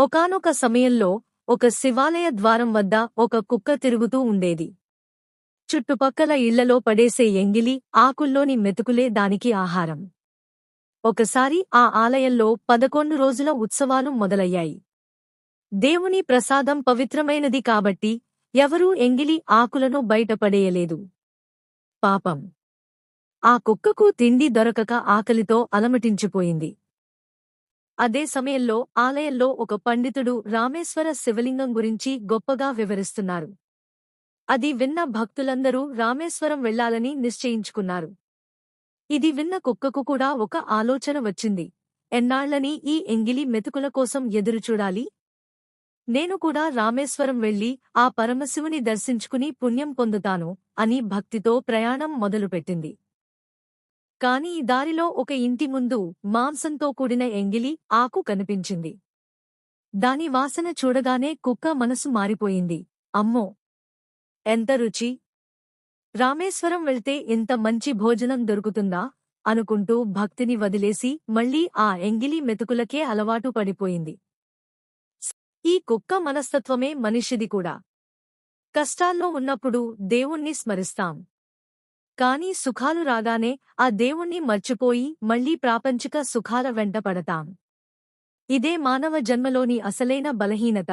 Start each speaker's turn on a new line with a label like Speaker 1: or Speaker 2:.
Speaker 1: ఒకానొక సమయంలో ఒక శివాలయ ద్వారం వద్ద ఒక కుక్క తిరుగుతూ ఉండేది. చుట్టుపక్కల ఇళ్ళలో పడేసే ఎంగిలి ఆకుల్లోని మెతుకులే దానికి ఆహారం. ఒకసారి ఆ ఆలయంలో పదకొండు రోజుల ఉత్సవాలు మొదలయ్యాయి. దేవుని ప్రసాదం పవిత్రమైనది కాబట్టి ఎవరూ ఎంగిలి ఆకులను బయటపడేయలేదు పాపం. ఆ కుక్కకు తిండి దొరకక ఆకలితో అలమటించిపోయింది. అదే సమయంలో ఆలయంలో ఒక పండితుడు రామేశ్వర శివలింగం గురించి గొప్పగా వివరిస్తున్నారు. అది విన్న భక్తులందరూ రామేశ్వరం వెళ్ళాలని నిశ్చయించుకున్నారు. ఇది విన్న కుక్కకు కూడా ఒక ఆలోచన వచ్చింది. ఎన్నాళ్ళని ఈ ఎంగిలి మెతుకుల కోసం ఎదురుచూడాలి నేను కూడా రామేశ్వరం వెళ్ళి ఆ పరమశివుని దర్శించుకుని పుణ్యం పొందుతాను అని భక్తితో ప్రయాణం మొదలుపెట్టింది. కాని దారిలో ఒక ఇంటి ముందు మాంసంతో కూడిన ఎంగిలి ఆకు కనిపించింది. దాని వాసన చూడగానే కుక్క మనసు మారిపోయింది. అమ్మో! ఎంత రుచి! రామేశ్వరం వెళ్తే ఇంత మంచి భోజనం దొరుకుతుందా? అనుకుంటూ భక్తిని వదిలేసి మళ్ళీ ఆ ఎంగిలి మెతుకులకే అలవాటు పడిపోయింది. ఈ కుక్క మనస్తత్వమే మనిషిది కూడా. కష్టాల్లో ఉన్నప్పుడు దేవుణ్ణి స్మరిస్తాం. కాని సుఖాలు రాగానే ఆ దేవుణ్ణి మర్చిపోయి మళ్ళీ ప్రాపంచిక సుఖాల వెంట పడతాం. ఇదే మానవ జన్మలోని అసలైన బలహీనత.